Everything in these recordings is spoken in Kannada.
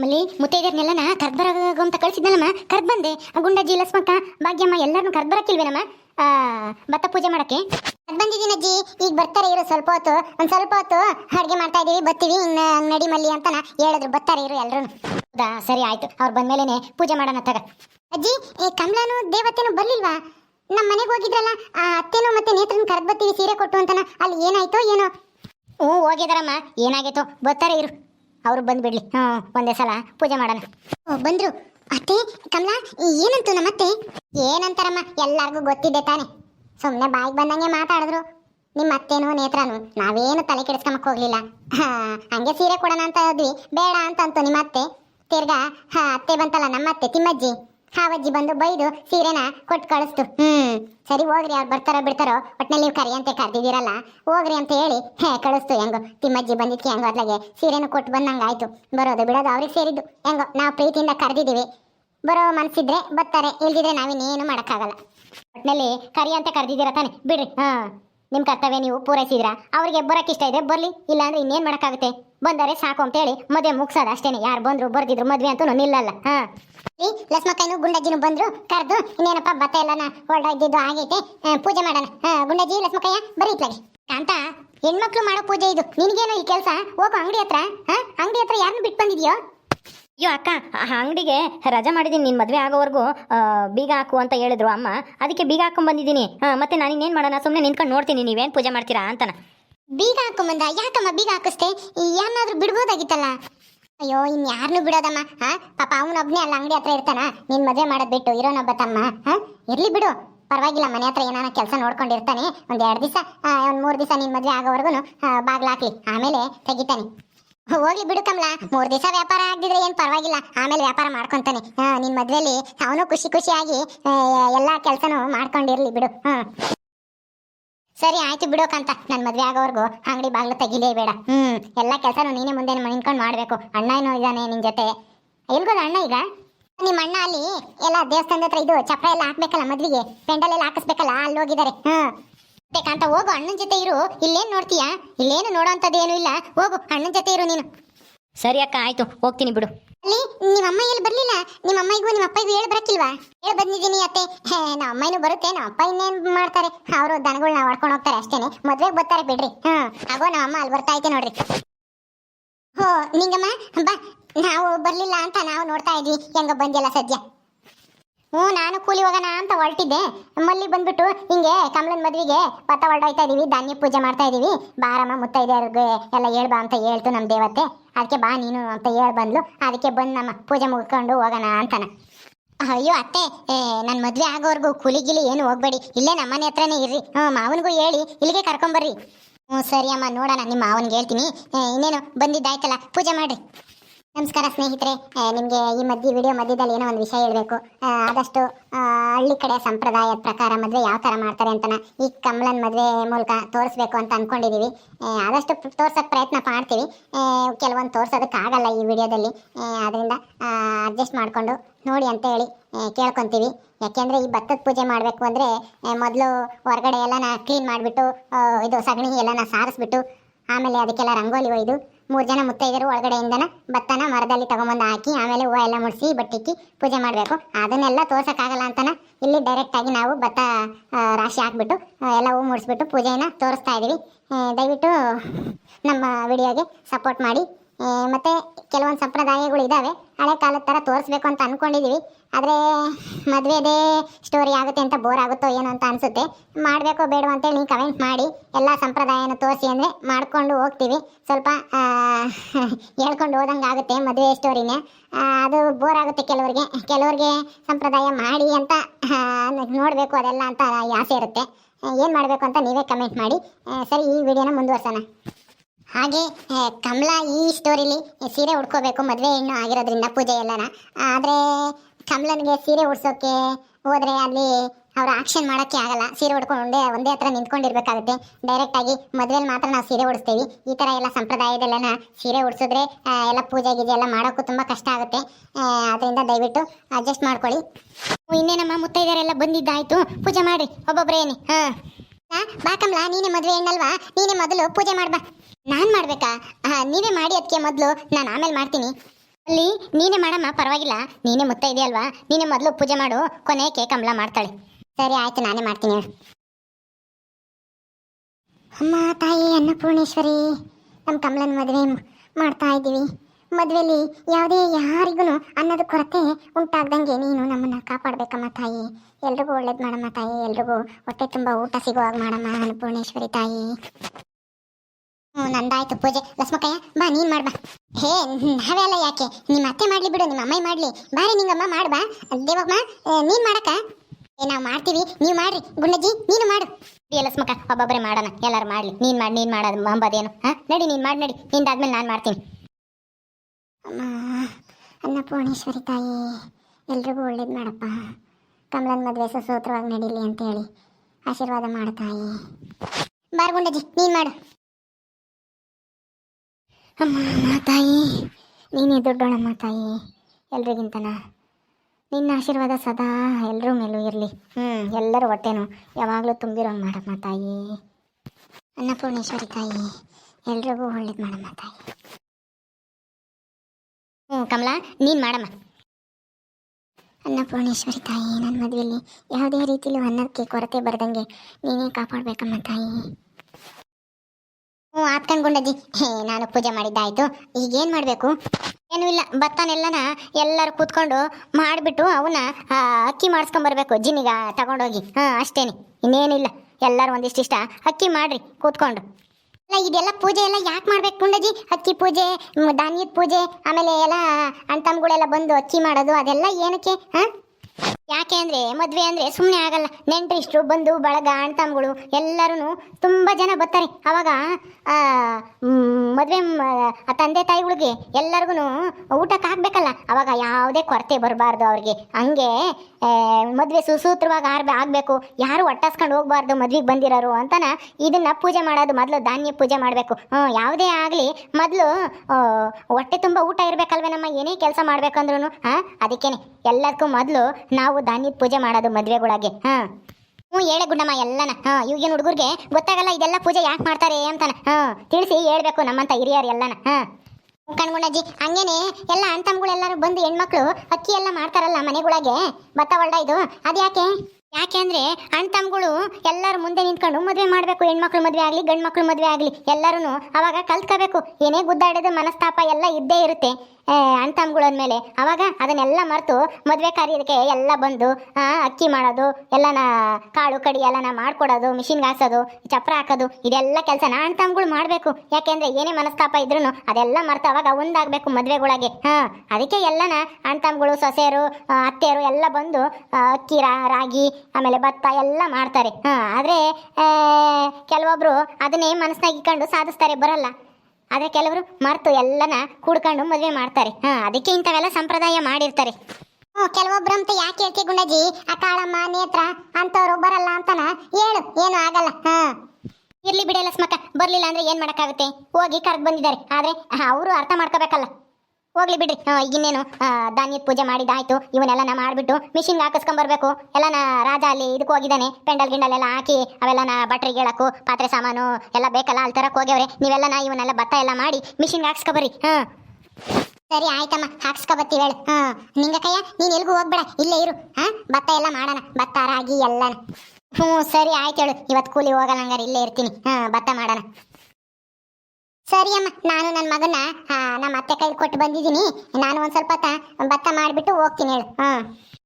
ಮಲ್ಲಿ ಮುತ್ತೈದರ್ನೆಲ್ಲನ ಕರ್ಬರಗ ಅಂತ ಕಳಿಸಿದ್ನಲ್ಲಮ್ಮ. ಕರ್ದ್ ಬಂದೆ. ಗುಂಡಜ್ಜಿ ಲಸ್ಮಕ್ಕ ಭಾಗ್ಯಮ್ಮ ಎಲ್ಲರನ್ನು ಕರ್ದು ಬರಕ್ಕಿಲ್ವೇನಮ್ಮ? ಆ, ಭತ್ತ ಪೂಜೆ ಮಾಡಕ್ಕೆ? ಅದು ಬಂದಿದ್ದೀನಿ ಅಜ್ಜಿ ಈಗ ಬರ್ತಾರೆ ಇರು ಸ್ವಲ್ಪ ಹೊತ್ತು. ಒಂದು ಸ್ವಲ್ಪ ಹೊತ್ತು ಅಡುಗೆ ಮಾಡ್ತಾ ಇದೀವಿ ಬರ್ತೀವಿ ಇನ್ನು ನಡಿ ಮಲ್ಲಿ ಅಂತನ ಹೇಳಿದ್ರು. ಬರ್ತಾರೆ ಇರು ಎಲ್ಲರೂ ಹೌದಾ? ಸರಿ ಆಯ್ತು. ಅವ್ರು ಬಂದ್ಮೇಲೆನೆ ಪೂಜೆ ಮಾಡೋಣ ತಗ. ಅಜ್ಜಿ ಈ ಕಮಲಾನು ದೇವತೆನು ಬರ್ಲಿಲ್ವಾ? ನಮ್ಮ ಮನೆಗೆ ಹೋಗಿದ್ರಲ್ಲ ಆ ಅತ್ತೆನೂ ಮತ್ತೆ ನೇತ್ರನ ಕರ್ದು ಬರ್ತೀವಿ ಸೀರೆ ಕೊಟ್ಟು ಅಂತನ ಅಲ್ಲಿ ಏನಾಯ್ತೋ ಏನೋ? ಹ್ಞೂ ಹೋಗಿದಾರಮ್ಮ. ಏನಾಗೈತೋ? ಬರ್ತಾರೆ ಇರು. ಅವ್ರು ಬಂದ್ಬಿಡ್ಲಿ. ಹ್ಞೂ ಒಂದೇ ಸಲ ಪೂಜೆ ಮಾಡೋಣ. ಓ, ಬಂದರು. ಅತ್ತೆ, ಕಮಲಾ, ಏನಂತು ನಮ್ಮತ್ತೆ? ಏನಂತಾರಮ್ಮ? ಎಲ್ಲರಿಗೂ ಗೊತ್ತಿದೆ ತಾನೆ. ಸುಮ್ಮನೆ ಬಾಯಿಗೆ ಬಂದಂಗೆ ಮಾತಾಡಿದ್ರು. ನಿಮ್ಮ ಅತ್ತೇನು ನೇತ್ರನು, ನಾವೇನು ತಲೆ ಕೆಡಿಸ್ಕೊಂಬಕ್ ಹೋಗ್ಲಿಲ್ಲ. ಹಂಗೆ ಸೀರೆ ಕೊಡೋಣ ಅಂತ ಹೋದ್ವಿ. ಬೇಡ ಅಂತ ಅಂತು ನಿಮ್ಮ ಅತ್ತೆ ತಿರ್ಗಾ, ಹಾ, ಅತ್ತೆ ಬಂತಲ್ಲ ನಮ್ಮ ಅತ್ತೆ ತಿಮ್ಮಜ್ಜಿ. ಹಾವಜ್ಜಿ ಬಂದು ಬೈದು ಸೀರೆನ ಕೊಟ್ಟು ಕಳಿಸ್ತು. ಹ್ಮ್, ಸರಿ ಹೋಗ್ರಿ ಅವ್ರು ಬರ್ತಾರೋ ಬಿಡ್ತಾರೋ, ಒಟ್ನಲ್ಲಿ ನೀವು ಅಂತ ಕರೆದಿದ್ದೀರಲ್ಲ, ಹೋಗ್ರಿ ಅಂತ ಹೇಳಿ, ಹೇ, ಕಳಿಸ್ತು ಹೆಂಗೋ. ತಿಮ್ಮಜ್ಜಿ ಬಂದಿದ್ಕೆ ಹೆಂಗೋ, ಅದ್ಲಾಗೆ ಸೀರೆನ ಕೊಟ್ಟು ಬಂದಂಗೆ ಬರೋದು ಬಿಡೋದು ಅವ್ರಿಗೆ ಸೇರಿದ್ದು. ಹೆಂಗೋ, ನಾವು ಪ್ರೀತಿಯಿಂದ ಕರೆದಿದ್ದೀವಿ. ಬರೋ ಮನಸ್ಸಿದ್ರೆ ಬರ್ತಾರೆ, ಇಲ್ದಿದ್ರೆ ನಾವಿನ್ನೇನು ಮಾಡೋಕ್ಕಾಗಲ್ಲ. ಒಟ್ನಲ್ಲಿ ಕರಿ ಅಂತ ಕರೆದಿದ್ದೀರ ತಾನೆ, ಬಿಡ್ರಿ, ಹಾ. ನಿಮ್ಮ ಕರ್ತವ್ಯ ನೀವು ಪೂರೈಸಿದ್ರ ಅವ್ರಿಗೆ ಬರಕ್ಕೆ ಇಷ್ಟ ಇದೆ ಬರ್ಲಿ, ಇಲ್ಲಾಂದ್ರೆ ಇನ್ನೇನು ಮಾಡೋಕ್ಕಾಗುತ್ತೆ? ಬಂದರೆ ಸಾಕು ಅಂತೇಳಿ ಮದುವೆ ಮುಗ್ಸೋದು ಅಷ್ಟೇನೆ. ಯಾರು ಬಂದ್ರು ಬರ್ದಿದ್ರು ಮದ್ವೆ ಅಂತೂ ನಿಲ್ಲಲ್ಲ, ಹಾ. ಈ ಲಸ್ಮಕ್ಕನು ಗುಂಡಜ್ಜಿನು ಬಂದ್ರು ಕರೆದು ಇನ್ನೇನಪ್ಪ ಭತ್ತ ಎಲ್ಲನ ಹೊರಡಿದ್ದು ಆಗೈತೆ ಪೂಜೆ ಮಾಡೋಣ. ಹಾ ಗುಂಡಜ್ಜಿ ಲಸ್ಮಕ್ಕಯ್ಯ ಬರೀ ಇತ್ಲಾಗೆ ಕಾಂತ ಹೆಣ್ಮಕ್ಳು ಮಾಡೋ ಪೂಜೆ ಇದು. ನಿನಗೇನು ಈ ಕೆಲಸ? ಹೋಗು ಅಂಗಡಿ ಹತ್ರ. ಹಾ ಅಂಗಡಿ ಹತ್ರ ಯಾರನ್ನು ಬಿಟ್ಟು ಬಂದಿದ್ಯೋ? ಅಯ್ಯೋ ಅಕ್ಕ ಆ ಅಂಗಡಿಗೆ ರಜಾ ಮಾಡಿದ್ದೀನಿ. ನಿನ್ನ ಮದುವೆ ಆಗೋವರೆಗೂ ಬೀಗ ಹಾಕು ಅಂತ ಹೇಳಿದ್ರು ಅಮ್ಮ. ಅದಕ್ಕೆ ಬೀಗ ಹಾಕೊಂಡು ಬಂದಿದ್ದೀನಿ. ಹಾಂ ಮತ್ತೆ ನಾನು ಇನ್ನೇನು ಮಾಡೋಣ? ಸುಮ್ಮನೆ ನಿಂತ್ಕೊಂಡು ನೋಡ್ತೀನಿ. ನೀವೇನು ಪೂಜೆ ಮಾಡ್ತೀರಾ ಅಂತನ. ಬೀಗ ಹಾಕೊಂಬಂದ ಯಾಕಮ್ಮ ಬೀಗ ಹಾಕಿಸ್ತೆ? ಏನಾದರೂ ಬಿಡ್ಬೋದಾಗಿತ್ತಲ್ಲ? ಅಯ್ಯೋ, ಇನ್ ಯಾರನ್ನು ಬಿಡೋದಮ್ಮ, ಹಾ? ಪಾಪ ಅವನೊಬ್ನೇ ಅಲ್ಲ, ಅಂಗಡಿ ಹತ್ರ ಇರ್ತಾನ. ನಿನ್ ಮದ್ವೆ ಮಾಡೋದ್ ಬಿಟ್ಟು ಇರೋನೊಬ್ಬ ತಮ್ಮ, ಹಾ? ಇರ್ಲಿ ಬಿಡು. ಪರವಾಗಿಲ್ಲ, ಮನೆ ಹತ್ರ ಏನಾನ ಕೆಲಸ ನೋಡ್ಕೊಂಡಿರ್ತಾನೆ. ಒಂದ್ ಎರಡ್ ದಿವಸ ಒಂದ್ ಮೂರ್ ದಿವಸ ನಿನ್ ಮದ್ವೆ ಆಗೋವರೆಗೂ ಬಾಗ್ಲಾಕ್ಲಿ ಆಮೇಲೆ ತೆಗಿತಾನೆ. ಹೋಗ್ಲಿ ಬಿಡು ಕಮಲ. ಮೂರ್ ದಿವಸ ವ್ಯಾಪಾರ ಆಗಿದ್ರೆ ಏನ್ ಪರವಾಗಿಲ್ಲ. ಆಮೇಲೆ ವ್ಯಾಪಾರ ಮಾಡ್ಕೊಂತಾನೆ. ನಿನ್ ಮದ್ವೆಲಿ ಅವನು ಖುಷಿ ಖುಷಿಯಾಗಿ ಎಲ್ಲಾ ಕೆಲ್ಸನೂ ಮಾಡ್ಕೊಂಡಿರ್ಲಿ ಬಿಡು. ಹಾ. ಸರಿ, ಆಯ್ತು ಬಿಡೋಕಂತ ನನ್ನ ಮದ್ವೆ ಆಗೋವರೆಗೂ ಅಂಗಡಿ ಬಾಗಿಲು ತೆಗಿಲೇ ಬೇಡ ಹ್ಮ್, ಎಲ್ಲ ಕೆಲಸನೂ ನೀನೇ ಮುಂದೆ ನಿಂತ್ಕೊಂಡು ಮಾಡ್ಬೇಕು. ಅಣ್ಣ ಏನೋ ಇದ್ದಾನೆ ನಿನ್ ಜೊತೆ. ಎಲ್ಗೋದ ಅಣ್ಣ ಈಗ? ನಿಮ್ಮ ಅಣ್ಣ ಅಲ್ಲಿ ಎಲ್ಲ ದೇವಸ್ಥಾನದ ಹತ್ರ ಇದು ಚಪ್ರ ಎಲ್ಲ ಹಾಕ್ಬೇಕಲ್ಲ ಮದ್ವಿಗೆ? ಪೆಂಡಲ್ ಎಲ್ಲ ಹಾಕಿಸ್ಬೇಕಲ್ಲ, ಅಲ್ಲಿ ಹೋಗಿದ್ದಾರೆ. ಹ್ಮ್. ಬೇಕಂತ ಹೋಗು, ಅಣ್ಣನ ಜೊತೆ ಇರು. ಇಲ್ಲೇನ್ ನೋಡ್ತೀಯಾ? ಇಲ್ಲೇನು ನೋಡೋಂಥದ್ದೇನು ಇಲ್ಲ. ಹೋಗು, ಅಣ್ಣನ ಜೊತೆ ಇರು ನೀನು. ಸರಿ ಅಕ್ಕ, ಆಯಿತು. ಹೋಗ್ತೀನಿ ಬಿಡು. ಅಲ್ಲಿ ನಿಮ್ಮ ಅಮ್ಮ ಎಲ್ಲಿ ಬರ್ಲಿಲ್ಲ? ನಿಮ್ಮ ಅಮ್ಮಗೂ ನಿಮ್ಮ ಅಪ್ಪಗೂ ಹೇಳಿ ಬರಕ್ಕಿಲ್ವಾ? ಹೇಳಿ ಬಂದಿದ್ದೀನಿ ಅತ್ತೆ. ಹೇ ನಮ್ಮ ಅಮ್ಮನೂ ಬರುತ್ತೆ ನಮ್ಮ ಅಪ್ಪ ಇನ್ನೇನ್ ಮಾಡ್ತಾರೆ? ಅವರು ದನಗಳನ್ನ ಹೊಡ್ಕೊಂಡು ಹೋಗ್ತಾರೆ ಅಷ್ಟೇನೆ. ಮದ್ವೆಗೆ ಬರ್ತಾರೆ ಬಿಡ್ರಿ. ಹ್ಮ್ ಆಗೋ ನಮ್ಮ ಅಮ್ಮ ಅಲ್ಲಿ ಬರ್ತಾ ಐತೆ ನೋಡ್ರಿ. ಹೋ, ನಿಂಗಮ್ಮ, ಬಾ. ನಾವು ಬರ್ಲಿಲ್ಲ ಅಂತ ನಾವು ನೋಡ್ತಾ ಇದ್ವಿ. ಹೆಂಗ ಬಂದಿಲ್ಲ ಸದ್ಯ. ಹ್ಞೂ, ನಾನು ಕೂಲಿ ಹೋಗೋಣ ಅಂತ ಹೊರಟಿದ್ದೆ. ಮಲ್ಲಿ ಬಂದ್ಬಿಟ್ಟು, ಹಿಂಗೆ ಕಮಲನ್ ಮದುವೆಗೆ ಪತ್ತ ಹೊರಡೋಯ್ತಾ ಇದ್ದೀವಿ ಧಾನ್ಯ ಪೂಜೆ ಮಾಡ್ತಾ ಇದ್ದೀವಿ ಬಾರಮ್ಮ ಮುತ್ತೈದೆಯರ್ಗೆ ಎಲ್ಲ ಹೇಳ್ಬಾ ಅಂತ ಹೇಳ್ತು ನಮ್ಮ ದೇವತೆ. ಅದಕ್ಕೆ ಬಾ ನೀನು ಅಂತ ಹೇಳ್ ಬಂದ್ಲು. ಅದಕ್ಕೆ ಬಂದು ನಮ್ಮ ಪೂಜೆ ಮುಗ್ಕೊಂಡು ಹೋಗೋಣ ಅಂತನ. ಅಯ್ಯೋ ಅತ್ತೆ ನನ್ನ ಮದುವೆ ಆಗೋವರೆಗೂ ಕೂಲಿ ಗಿಲಿ ಏನು ಹೋಗ್ಬೇಡಿ. ಇಲ್ಲೇ ನಮ್ಮನೆ ಹತ್ರನೇ ಇರ್ರಿ. ಹ್ಞೂ, ಮಾವನಿಗೂ ಹೇಳಿ, ಇಲ್ಲಿಗೆ ಕರ್ಕೊಂಬರ್ರಿ. ಹ್ಞೂ, ಸರಿ ಅಮ್ಮ, ನೋಡೋಣ, ನಿಮ್ಮ ಮಾವನಿಗೆ ಹೇಳ್ತೀನಿ. ಇನ್ನೇನು ಬಂದಿದ್ದಾಯ್ತಲ್ಲ, ಪೂಜೆ ಮಾಡ್ರಿ. ನಮಸ್ಕಾರ ಸ್ನೇಹಿತರೆ. ನಿಮಗೆ ಈ ಮಧ್ಯೆ ವಿಡಿಯೋ ಮಧ್ಯದಲ್ಲಿ ಏನೋ ಒಂದು ವಿಷಯ ಹೇಳಬೇಕು. ಆದಷ್ಟು ಹಳ್ಳಿ ಕಡೆ ಸಂಪ್ರದಾಯದ ಪ್ರಕಾರ ಮದುವೆ ಯಾವ ಥರ ಮಾಡ್ತಾರೆ ಅಂತನ ಈ ಕಮಲನ್ ಮದುವೆ ಮೂಲಕ ತೋರಿಸ್ಬೇಕು ಅಂತ ಅನ್ಕೊಂಡಿದೀವಿ. ಆ, ಆದಷ್ಟು ತೋರ್ಸೋಕ್ಕೆ ಪ್ರಯತ್ನ ಮಾಡ್ತೀವಿ. ಕೆಲವೊಂದು ತೋರ್ಸೋದಕ್ಕಾಗಲ್ಲ ಈ ವಿಡಿಯೋದಲ್ಲಿ. ಅದರಿಂದ ಅಡ್ಜಸ್ಟ್ ಮಾಡಿಕೊಂಡು ನೋಡಿ ಅಂತ ಹೇಳಿ ಕೇಳ್ಕೊತೀವಿ ಕೇಳ್ಕೊಂತೀವಿ. ಯಾಕೆಂದರೆ ಈ ಭತ್ತದ ಪೂಜೆ ಮಾಡಬೇಕು ಅಂದರೆ ಮೊದಲು ಹೊರಗಡೆ ಎಲ್ಲನ ಕ್ಲೀನ್ ಮಾಡಿಬಿಟ್ಟು ಇದು ಸಗಣಿ ಎಲ್ಲನ ಸಾರಿಸ್ಬಿಟ್ಟು ಆಮೇಲೆ ಅದಕ್ಕೆಲ್ಲ ರಂಗೋಲಿ ಒಯ್ದು ಮೂರು ಜನ ಮುತ್ತೈದರು ಒಳಗಡೆಯಿಂದನ ಭತ್ತನ ಮರದಲ್ಲಿ ತಗೊಂಬಂದು ಹಾಕಿ, ಆಮೇಲೆ ಹೂವು ಎಲ್ಲ ಮುಡಿಸಿ ಬಟ್ಟಿಕ್ಕಿ ಪೂಜೆ ಮಾಡಬೇಕು. ಅದನ್ನೆಲ್ಲ ತೋರ್ಸೋಕ್ಕಾಗಲ್ಲ ಅಂತನ ಇಲ್ಲಿ ಡೈರೆಕ್ಟಾಗಿ ನಾವು ಭತ್ತ ರಾಶಿ ಹಾಕ್ಬಿಟ್ಟು ಎಲ್ಲ ಹೂವು ಮುಡಿಸ್ಬಿಟ್ಟು ಪೂಜೆನ ತೋರಿಸ್ತಾ ಇದ್ದೀವಿ ದಯವಿಟ್ಟು ನಮ್ಮ ವಿಡಿಯೋಗೆ ಸಪೋರ್ಟ್ ಮಾಡಿ. ಮತ್ತೆ ಕೆಲವೊಂದು ಸಂಪ್ರದಾಯಗಳು ಇದ್ದಾವೆ ಹಳೆ ಕಾಲದ ಥರ ತೋರಿಸ್ಬೇಕು ಅಂತ ಅಂದ್ಕೊಂಡಿದ್ದೀವಿ ಆದರೆ ಮದುವೆದೇ ಸ್ಟೋರಿ ಆಗುತ್ತೆ ಅಂತ ಬೋರ್ ಆಗುತ್ತೋ ಏನೋ ಅಂತ ಅನಿಸುತ್ತೆ. ಮಾಡಬೇಕೋ ಬೇಡವೋ ಅಂತೇಳಿ ನೀವು ಕಮೆಂಟ್ ಮಾಡಿ. ಎಲ್ಲ ಸಂಪ್ರದಾಯನ ತೋರಿಸಿ ಅಂದರೆ ಮಾಡ್ಕೊಂಡು ಹೋಗ್ತೀವಿ. ಸ್ವಲ್ಪ ಹೇಳ್ಕೊಂಡು ಹೋದಂಗೆ ಆಗುತ್ತೆ ಮದುವೆ ಸ್ಟೋರಿನೇ ಅದು ಬೋರ್ ಆಗುತ್ತೆ ಕೆಲವ್ರಿಗೆ. ಕೆಲವ್ರಿಗೆ ಸಂಪ್ರದಾಯ ಮಾಡಿ ಅಂತ ನೋಡಬೇಕು ಅದೆಲ್ಲ ಅಂತ ಆಸೆ ಇರುತ್ತೆ. ಏನು ಮಾಡಬೇಕು ಅಂತ ನೀವೇ ಕಮೆಂಟ್ ಮಾಡಿ. ಸರಿ, ಈ ವಿಡಿಯೋನ ಮುಂದುವರ್ಸೋಣ. ಹಾಗೆ ಕಮಲಾ ಈ ಸ್ಟೋರಿಲಿ ಸೀರೆ ಉಡ್ಕೋಬೇಕು, ಮದುವೆ ಹೆಣ್ಣು ಆಗಿರೋದ್ರಿಂದ ಪೂಜೆ ಎಲ್ಲನ. ಆದರೆ, ಕಮಲನಿಗೆ ಸೀರೆ ಉಡ್ಸೋಕ್ಕೆ ಹೋದರೆ ಅಲ್ಲಿ ಅವ್ರು ಆಕ್ಷನ್ ಮಾಡೋಕ್ಕೆ ಆಗಲ್ಲ. ಸೀರೆ ಉಡ್ಕೊಂಡು ಒಂದೇ ಒಂದೇ ಹತ್ರ ನಿಂತ್ಕೊಂಡಿರ್ಬೇಕಾಗುತ್ತೆ. ಡೈರೆಕ್ಟ್ ಆಗಿ ಮದುವೆಲಿ ಮಾತ್ರ ನಾವು ಸೀರೆ ಉಡಿಸ್ತೀವಿ. ಈ ಥರ ಎಲ್ಲ ಸಂಪ್ರದಾಯದಲ್ಲೆಲ್ಲ ಸೀರೆ ಉಡಿಸಿದ್ರೆ ಎಲ್ಲ ಪೂಜೆ ಗೀಜೆ ಎಲ್ಲ ಮಾಡೋಕ್ಕೂ ತುಂಬ ಕಷ್ಟ ಆಗುತ್ತೆ. ಅದರಿಂದ ದಯವಿಟ್ಟು ಅಡ್ಜಸ್ಟ್ ಮಾಡ್ಕೊಳ್ಳಿ. ಇನ್ನೇ ನಮ್ಮ ಮುತ್ತೈದರೆಲ್ಲ ಬಂದಿದ್ದಾಯ್ತು. ಪೂಜೆ ಮಾಡಿ ಒಬ್ಬೊಬ್ಬರೇನೆ ಹಾಂ. ಬಾ ಕಮಲಾ, ನೀನೇ ಮದುವೆ ಹೆಣ್ಣಲ್ವಾ? ನೀನೇ ಮೊದಲು ಪೂಜೆ ಮಾಡ್ಬಾ. ನಾನ್ ಮಾಡ್ಬೇಕಾ? ನೀವೇ ಮಾಡಿ ಅದಕ್ಕೆ ಮೊದಲು. ನಾನು ಆಮೇಲೆ ಮಾಡ್ತೀನಿ. ಅಲ್ಲಿ, ನೀನೇ ಮಾಡಮ್ಮ, ಪರವಾಗಿಲ್ಲ. ನೀನೇ ಮುತ್ತ ಇದೆಯಲ್ವಾ? ನೀನೇ ಮೊದಲು ಪೂಜೆ ಮಾಡು. ಕೊನೆಗೆ ಕಮಲ ಮಾಡ್ತಾಳೆ. ಸರಿ, ಆಯ್ತು, ನಾನೇ ಮಾಡ್ತೀನಿ. ಅಮ್ಮ, ತಾಯಿ, ಅನ್ನಪೂರ್ಣೇಶ್ವರಿ. ನಮ್ಮ ಕಮಲನ ಮದುವೆ ಮಾಡ್ತಾ ಇದ್ದೀವಿ. ಮದುವೆಯಲ್ಲಿ ಯಾವುದೇ ಯಾರಿಗೂ ಅನ್ನದ ಕೊರತೆ ಉಂಟಾಗ್ದಂಗೆ ನೀನು ನಮ್ಮನ್ನ ಕಾಪಾಡ್ಬೇಕಮ್ಮ ತಾಯಿ. ಎಲ್ರಿಗೂ ಒಳ್ಳೇದು ಮಾಡಮ್ಮ ತಾಯಿ. ಎಲ್ರಿಗೂ ಹೊಟ್ಟೆ ತುಂಬ ಊಟ ಸಿಗುವಾಗ ಮಾಡಮ್ಮ ಅನ್ನಪೂರ್ಣೇಶ್ವರಿ ತಾಯಿ. ಹ್ಞೂ ನಂದಾಯ್ತು ಪೂಜೆ. ಲಕ್ಷ್ಮಕ್ಕಯ್ಯ ಬಾ ನೀನ್ ಮಾಡ್ಬಾ ಹೇ ಅಲ್ಲ ಯಾಕೆ? ನಿಮ್ಮ ಅತ್ತೆ ಮಾಡ್ಲಿ ಬಿಡು ನಿಮ್ಮ ಅಮ್ಮ ಮಾಡ್ಲಿ. ಬಾರಿ ನಿಂಗಮ್ಮ ಮಾಡ್ಬಾ ದೇವಮ್ಮ ನೀನ್ ಮಾಡಕ ಏ ನಾವು ಮಾಡ್ತೀವಿ. ನೀವು ಮಾಡ್ರಿ. ಗುಂಡಜ್ಜಿ ನೀನು ಮಾಡು. ಏ ಲಕ್ಷ್ಮಕ್ಕ ಒಬ್ಬೊಬ್ಬರೇ ಮಾಡೋಣ. ಎಲ್ಲರೂ ಮಾಡ್ಲಿ. ನೀನ್ ಮಾಡಿ ನೀನ್ ಮಾಡೋದು ಅಂಬದೇನು. ಹಾ ನಡಿ ನೀನ್ ಮಾಡಿ ನಡಿ. ನಿಂದಾದ್ಮೇಲೆ ನಾನು ಮಾಡ್ತೀನಿ. ಅಮ್ಮ ಅನ್ನಪೂರ್ಣೇಶ್ವರಿ ತಾಯಿ ಎಲ್ರಿಗೂ ಒಳ್ಳೇದು ಮಾಡಪ್ಪ. ಕಮಲನ್ ಮದುವೆ ಸುಸೂತ್ರವಾಗಿ ನಡೀಲಿ ಅಂತ ಹೇಳಿ ಆಶೀರ್ವಾದ ಮಾಡು ತಾಯಿ. ಬಾರ್ ಗುಂಡಜ್ಜಿ ನೀನ್ ಮಾಡು. ಅಮ್ಮ ತಾಯಿ. ನೀನೇ ದೊಡ್ಡೋಳಮ್ಮ, ತಾಯಿ. ಎಲ್ರಿಗಿಂತನ. ನಿನ್ನ ಆಶೀರ್ವಾದ ಸದಾ ಎಲ್ಲರ ಮೇಲೂ ಇರಲಿ. ಹ್ಞೂ ಎಲ್ಲರ ಹೊಟ್ಟೆನೂ ಯಾವಾಗಲೂ ತುಂಬಿರೋ ಮಾಡಮ್ಮ, ತಾಯಿ. ಅನ್ನಪೂರ್ಣೇಶ್ವರಿ ತಾಯಿ, ಎಲ್ರಿಗೂ ಒಳ್ಳೇದು ಮಾಡಮ್ಮ, ತಾಯಿ. ಹ್ಞೂ ಕಮಲಾ, ನೀನು ಮಾಡಮ್ಮ. ಅನ್ನಪೂರ್ಣೇಶ್ವರಿ ತಾಯಿ ನನ್ನ ಮದುವೆಯಲ್ಲಿ ಯಾವುದೇ ರೀತಿಯಲ್ಲೂ ಅನ್ನಕ್ಕೆ ಕೊರತೆ ಬರದಂಗೆ ನೀನೇ ಕಾಪಾಡಬೇಕಮ್ಮ, ತಾಯಿ. ಹ್ಞೂ ಆತ್ಕೊಂಡ್ಕೊಂಡಜ್ಜಿ ಹೇ, ನಾನು ಪೂಜೆ ಮಾಡಿದ್ದಾಯ್ತು. ಈಗೇನು ಮಾಡಬೇಕು? ಏನೂ ಇಲ್ಲ ಭತ್ತನೆಲ್ಲನ ಎಲ್ಲರೂ ಕೂತ್ಕೊಂಡು ಮಾಡಿಬಿಟ್ಟು ಅವನ್ನ ಅಕ್ಕಿ ಮಾಡಿಸ್ಕೊಂಬರ್ಬೇಕು. ಜಿನಿಗ ತಗೊಂಡೋಗಿ. ಹಾಂ, ಅಷ್ಟೇನೆ. ಇನ್ನೇನಿಲ್ಲ ಎಲ್ಲರೂ ಒಂದಿಷ್ಟಿಷ್ಟ ಅಕ್ಕಿ ಮಾಡ್ರಿ, ಕೂತ್ಕೊಂಡು. ಅಲ್ಲ, ಇದೆಲ್ಲ ಪೂಜೆ ಎಲ್ಲ ಯಾಕೆ ಮಾಡ್ಬೇಕು ಕುಂಡಜಿ ಅಕ್ಕಿ ಪೂಜೆ ಧಾನ್ಯದ ಪೂಜೆ, ಆಮೇಲೆ ಎಲ್ಲ ಅಣ್ತಮ್ಗಳೆಲ್ಲ ಬಂದು ಅಕ್ಕಿ ಮಾಡೋದು ಅದೆಲ್ಲ ಏನಕ್ಕೆ, ಹಾಂ? ಯಾಕೆ ಅಂದ್ರೆ ಮದ್ವೆ ಅಂದ್ರೆ ಸುಮ್ಮನೆ ಆಗಲ್ಲ. ನೆಂಟರಿಷ್ಟ್ರು ಬಂದು ಬಳಗ ಅಣ್ತಮ್ಗಳು ಎಲ್ಲರೂ ತುಂಬಾ ಜನ ಬರ್ತಾರೆ. ಅವಾಗ ಮದುವೆ ತಂದೆ ತಾಯಿಗಳಿಗೆ ಎಲ್ಲರಿಗೂ ಊಟಕ್ಕೆ ಹಾಕ್ಬೇಕಲ್ಲ ಅವಾಗ ಯಾವುದೇ ಕೊರತೆ ಬರಬಾರ್ದು ಅವ್ರಿಗೆ. ಹಂಗೆ ಮದುವೆ ಸುಸೂತ್ರವಾಗಿ ಆರ್ಬೆ ಆಗಬೇಕು. ಯಾರು ಒಟ್ಟಾಸ್ಕೊಂಡು ಹೋಗ್ಬಾರ್ದು ಮದ್ವೆಗೆ ಬಂದಿರೋರು ಅಂತನ ಇದನ್ನ ಪೂಜೆ ಮಾಡೋದು ಮೊದಲು ಧಾನ್ಯ ಪೂಜೆ ಮಾಡಬೇಕು. ಯಾವುದೇ ಆಗಲಿ ಮೊದಲು ಹೊಟ್ಟೆ ತುಂಬ ಊಟ ಇರಬೇಕಲ್ವೇ ನಮ್ಮ ಏನೇ ಕೆಲಸ ಮಾಡ್ಬೇಕಂದ್ರೂ ಹಾಂ ಅದಕ್ಕೇನೆ. ಎಲ್ಲದಕ್ಕೂ ಮೊದಲು ನಾವು ಧಾನ್ಯದ ಪೂಜೆ ಮಾಡೋದು ಮದುವೆಗಳಾಗೆ, ಹಾ. ಹ್ಞೂ ಹೇಳೆ ಗುಂಡಮ್ಮ ಎಲ್ಲನ, ಹಾಂ. ಈಗಿನ ಹುಡುಗರಿಗೆ ಗೊತ್ತಾಗಲ್ಲ ಇದೆಲ್ಲ ಪೂಜೆ ಯಾಕೆ ಮಾಡ್ತಾರೆ ಅಂತಾನೆ, ಹಾಂ. ತಿಳಿಸಿ ಹೇಳ್ಬೇಕು ನಮ್ಮಂತ ಹಿರಿಯರು ಎಲ್ಲನ, ಹಾಂ. ಕಣ್ಗುಣಜ್ಜಿ ಹಂಗೇನೆ ಎಲ್ಲ ಅಂತಮ್ಗಳೆಲ್ಲರೂ ಬಂದು ಹೆಣ್ಮಕ್ಳು ಅಕ್ಕಿ ಎಲ್ಲ ಮಾಡ್ತಾರಲ್ಲ ಮನೆಗಳಾಗೆ, ಭತ್ತ ಹೊಲ್ಡ ಇದು, ಅದ್ಯಾಕೆ? ಯಾಕೆ ಅಣ್ಣ ಎಲ್ಲರೂ ಮುಂದೆ ನಿಂತ್ಕೊಂಡು ಮದುವೆ ಮಾಡಬೇಕು, ಹೆಣ್ಮಕ್ಳು ಮದುವೆ ಆಗಲಿ ಗಂಡು ಮಕ್ಳು ಮದುವೆ ಆಗಲಿ ಎಲ್ಲರೂ ಅವಾಗ ಕಲ್ತ್ಕೋಬೇಕು. ಏನೇ ಗುದ್ದಾಡೋದು ಮನಸ್ತಾಪ ಎಲ್ಲ ಇದ್ದೇ ಇರುತ್ತೆ. ಅಣ್ತಮ್ಗಳ ಮೇಲೆ ಅವಾಗ ಅದನ್ನೆಲ್ಲ ಮರೆತು ಮದುವೆ ಕಾರ್ಯಕ್ಕೆ ಎಲ್ಲ ಬಂದು ಅಕ್ಕಿ ಮಾಡೋದು, ಎಲ್ಲನ ಕಾಳು ಕಡಿ ಎಲ್ಲನ ಮಾಡ್ಕೊಡೋದು, ಮಿಷಿನ್ಗೆ ಹಾಸೋದು ಚಪ್ರ ಹಾಕೋದು, ಇದೆಲ್ಲ ಕೆಲಸನ ಅಣ್ತಮ್ಗಳು ಮಾಡಬೇಕು. ಯಾಕೆಂದ್ರೆ ಏನೇ ಮನಸ್ತಾಪ ಇದ್ರೂ ಅದೆಲ್ಲ ಮರೆತು ಅವಾಗ ಒಂದಾಗಬೇಕು ಮದುವೆಗಳಿಗೆ. ಹಾಂ, ಅದಕ್ಕೆ ಎಲ್ಲನ ಅಣ್ತಮ್ಗಳು ಸೊಸೆಯರು, ಅತ್ತೆಯರು ಎಲ್ಲ ಬಂದು ಅಕ್ಕಿ ರಾಗಿ ಆಮೇಲೆ ಭತ್ತ ಎಲ್ಲ ಮಾಡ್ತಾರೆ. ಹಾ, ಆದರೆ ಕೆಲವೊಬ್ರು ಅದನ್ನೇ ಮನಸ್ಸಿನಾಗ ಇಟ್ಕೊಂಡು ಸಾಧಿಸ್ತಾರೆ ಬರಲ್ಲ. ಆದರೆ ಕೆಲವರು ಮರೆತು ಎಲ್ಲನ ಕೂಡ್ಕೊಂಡು ಮದುವೆ ಮಾಡ್ತಾರೆ. ಹಾ, ಅದಕ್ಕೆ ಇಂಥವೆಲ್ಲ ಸಂಪ್ರದಾಯ ಮಾಡಿರ್ತಾರೆ. ಹ್ಞೂ ಅಂತ ಯಾಕೆ ಹೇಳ್ತಿ ಗುಂಡಜಿ ಆ ನೇತ್ರ ಅಂತವ್ರು ಬರಲ್ಲ ಅಂತನ ಹೇಳು. ಏನು ಆಗಲ್ಲ. ಹಾ. ಇರ್ಲಿ ಬಿಡಿ ಲಸ್ಮಕ್ಕ ಬರ್ಲಿಲ್ಲ ಅಂದ್ರೆ ಏನ್ ಮಾಡಕ್ಕಾಗುತ್ತೆ? ಹೋಗಿ ಕರೆದು ಬಂದಿದ್ದಾರೆ. ಆದ್ರೆ, ಅವರು ಅರ್ಥ ಮಾಡ್ಕೋಬೇಕಲ್ಲ. ಹೋಗ್ಲಿ ಬಿಡ್ರಿ. ಈಗಿನ್ನೇನು ಧಾನ್ಯದ ಪೂಜೆ ಮಾಡಿದಾಯ್ತು ಇವನ್ನೆಲ್ಲ ಮಾಡ್ಬಿಟ್ಟು ಮಿಷಿನ್ಗೆ ಹಾಕಿಸ್ಕೊಂಬರ್ಬೇಕು. ಎಲ್ಲನ ರಾಜ ಅಲ್ಲಿ ಇದಕ್ಕೆ ಹೋಗಿದ್ದಾನೆ. ಪೆಂಡಲ್, ಗಿಂಡಲ್ ಎಲ್ಲ ಹಾಕಿ ಅವೆಲ್ಲನ ಬಟ್ರಿಗೆ ಹೇಳಕ್ಕೂ, ಪಾತ್ರೆ ಸಾಮಾನು ಎಲ್ಲ ಬೇಕಲ್ಲ, ಅಲ್ಲಿ ತರಕ್ಕೆ ಹೋಗ್ಯವ್ರೆ. ನೀವೆಲ್ಲನ ಇವನ್ನೆಲ್ಲ ಭತ್ತ ಎಲ್ಲ ಮಾಡಿ ಮಿಷಿನ್ಗೆ ಹಾಕ್ಸ್ಕೊಬರ್ರಿ. ಹಾ. ಸರಿ ಆಯ್ತಮ್ಮ, ಹಾಕ್ಸ್ಕೊಬತ್ತೀವಿ ಹೇಳು. ಹಾ. ನಿಂಗಕ್ಕಯ್ಯ, ನೀನ್ ಎಲ್ಗೂ ಹೋಗ್ಬೇಡ. ಇಲ್ಲೇ ಇರು. ಹಾ, ಭತ್ತ ಎಲ್ಲ ಮಾಡೋಣ. ಭತ್ತ, ರಾಗಿ ಎಲ್ಲನ. ಹ್ಞೂ ಸರಿ ಆಯ್ತು ಹೇಳು. ಇವತ್ತು ಕೂಲಿ ಹೋಗಲ್ಲ ಹಂಗಾರೆ, ಇಲ್ಲೇ ಇರ್ತೀನಿ. ಹಾ, ಭತ್ತ ಮಾಡೋಣ. ಸರಿ ಅಮ್ಮ, ನಾನು ನನ್ನ ಮಗನ ನಮ್ಮ ಅತ್ತೆ ಕೈಲಿ ಕೊಟ್ಟು ಬಂದಿದ್ದೀನಿ. ನಾನು ಒಂದು ಸ್ವಲ್ಪ ಭತ್ತ ಮಾಡಿಬಿಟ್ಟು ಹೋಗ್ತೀನಿ ಹೇಳು. ಹ್ಞೂ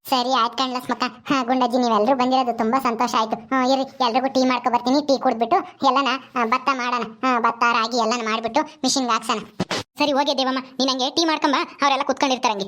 ಸರಿ ಆಯ್ತು ಕಣ್ಲಸ್ಮಕ್ಕ ಹಾಂ, ಗುಂಡಜ್ಜಿ ನೀವೆಲ್ಲರೂ ಬಂದಿರೋದು ತುಂಬಾ ಸಂತೋಷ ಆಯ್ತು. ಹ್ಞೂ ಇರಿ ಎಲ್ರಿಗೂ ಟೀ ಮಾಡ್ಕೊ ಬರ್ತೀನಿ, ಟೀ ಕುಡಿದ್ಬಿಟ್ಟು ಎಲ್ಲನ ಭತ್ತ ಮಾಡೋಣ. ಹಾಂ, ಭತ್ತ, ರಾಗಿ ಎಲ್ಲನ ಮಾಡಿಬಿಟ್ಟು ಮಿಷಿನ್ಗೆ ಹಾಕ್ಸೋಣ. ಸರಿ ಹೋಗಿ ದೇವಮ್ಮ, ನೀನು ಹಂಗೆ ಟೀ ಮಾಡ್ಕೊಂಬ, ಅವರೆಲ್ಲ ಕುತ್ಕೊಂಡಿರ್ತಾರಂಗೆ